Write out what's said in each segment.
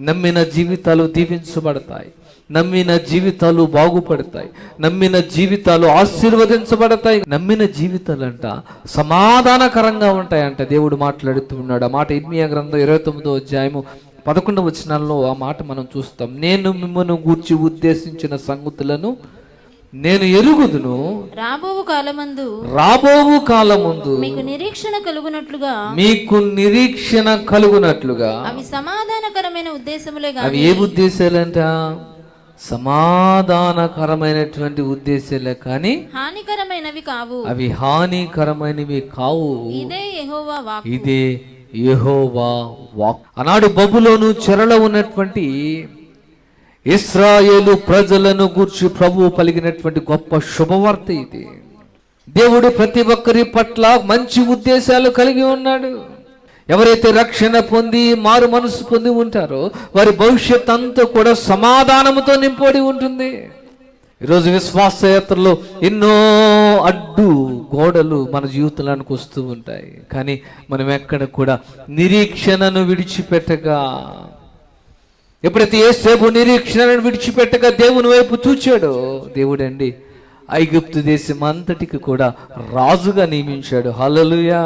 నమ్మిన జీవితాలు దీవించబడతాయి. నమ్మిన జీవితాలు బాగుపడతాయి. నమ్మిన జీవితాలు ఆశీర్వదించబడతాయి. నమ్మిన జీవితాలంట సమాధానకరంగా ఉంటాయంట దేవుడు మాట్లాడుతూ ఉన్నాడు. ఆ మాట ఇర్మియా గ్రంథం ఇరవై తొమ్మిదో అధ్యాయము పదకొండవ వచనాల్లో ఆ మాట మనం చూస్తాం. నేను మిమ్మల్ని గూర్చి ఉద్దేశించిన సంగతులను నేను ఎరుగుదును రాబోవు కాలమందు రాబోవు కాలముందు మీకు నిరీక్షణ కలుగునట్లుగా మీకు నిరీక్షణ కలుగునట్లుగా అవి సమాధానకరమైన ఉద్దేశములే అవి ఏ ఉద్దేశాలంట? సమాధానకరమైనటువంటి ఉద్దేశాలే కానీ హానికరమైనవి కావు. అవి హానికరమైనవి కావు. ఇదే యెహోవా వాక్ ఇదే యెహోవా వాక్ ఆనాడు బబులోను చెరలో ఉన్నటువంటి ఇస్రాయేలు ప్రజలను గూర్చి ప్రభువు పలిగినటువంటి గొప్ప శుభవార్త ఇది. దేవుడు ప్రతి ఒక్కరి పట్ల మంచి ఉద్దేశాలు కలిగి ఉన్నాడు. ఎవరైతే రక్షణ పొంది మారు మనసు పొంది ఉంటారో వారి భవిష్యత్ అంతా కూడా సమాధానముతో నింపడి ఉంటుంది. ఈరోజు విశ్వాసయాత్రలో ఎన్నో అడ్డు గోడలు మన జీవితంలోనికి వస్తూ ఉంటాయి. కానీ మనం ఎక్కడ కూడా నిరీక్షణను విడిచిపెట్టగా ఎప్పుడైతే ఏసేపు నిరీక్షణను విడిచిపెట్టగా దేవుని వైపు చూచాడో దేవుడండి ఐగుప్తు దేశం అంతటికి కూడా రాజుగా నియమించాడు. హలలుయా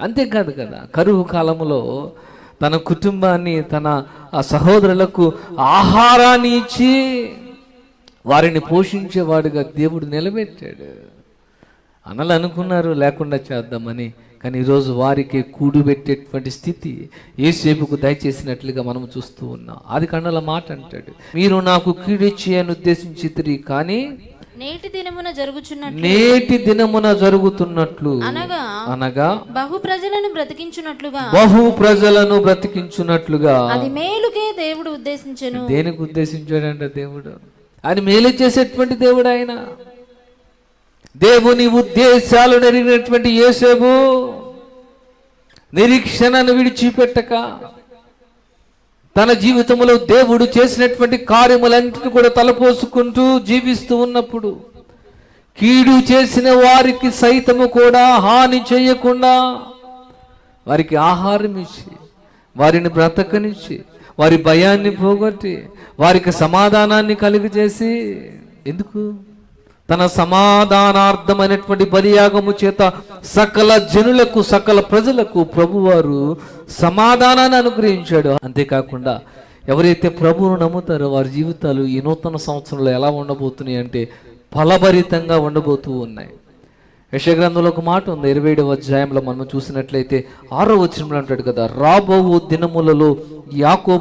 అంతేకాదు కదా కరువు కాలంలో తన కుటుంబాన్ని తన ఆ సహోదరులకు ఆహారాన్ని ఇచ్చి వారిని పోషించేవాడుగా దేవుడు నిలబెట్టాడు. అనలు అనుకున్నారు లేకుండా చేద్దామని కానీ ఈరోజు వారికి కూడుబెట్టేటువంటి స్థితి ఏసేపుకు దయచేసినట్లుగా మనం చూస్తూ ఉన్నాం. అది కన్నల మాట అంటాడు మీరు నాకు కీడిచ్చి అని ఉద్దేశించితిరి కానీ నేటి దినమున జరుగుచున్నట్లు నేటి దినమున జరుగుతున్నట్లు అనగా అనగా బహు ప్రజలను బ్రతికించున్నట్లుగా బహు ప్రజలను బ్రతికించున్నట్లుగా అది మేలుకే దేవుడు ఉద్దేశించెను. దేనికి ఉద్దేశించాడంట దేవుడు? ఆయన మేలు చేసేటువంటి దేవుడు ఆయన. దేవుని ఉద్దేశాలు నెరిగినటువంటి యేసేపు నిరీక్షణను విడిచిపెట్టక తన జీవితంలో దేవుడు చేసినటువంటి కార్యములన్నింటిని కూడా తలపోసుకుంటూ జీవిస్తూ ఉన్నప్పుడు కీడు చేసిన వారికి సైతము కూడా హాని చేయకుండా వారికి ఆహారం ఇచ్చి వారిని బ్రతకనిచ్చి వారి భయాన్ని పోగొట్టి వారికి సమాధానాన్ని కలుగజేసి ఎందుకు? తన సమాధానార్థమైనటువంటి బలియాగము చేత సకల జనులకు సకల ప్రజలకు ప్రభువారు సమాధానాన్ని అనుగ్రహించాడు. అంతేకాకుండా ఎవరైతే ప్రభువును నమ్ముతారో వారి జీవితాలు ఈ నూతన సంవత్సరంలో ఎలా ఉండబోతున్నాయి అంటే ఫలభరితంగా ఉండబోతూ ఉన్నాయి. యశగ్రంథంలో ఒక మాట ఉంది. ఇరవై ఏడవ అధ్యాయంలో మనం చూసినట్లయితే ఆరో వచనంలో అంటాడు కదా రాబో దినములలో యాకో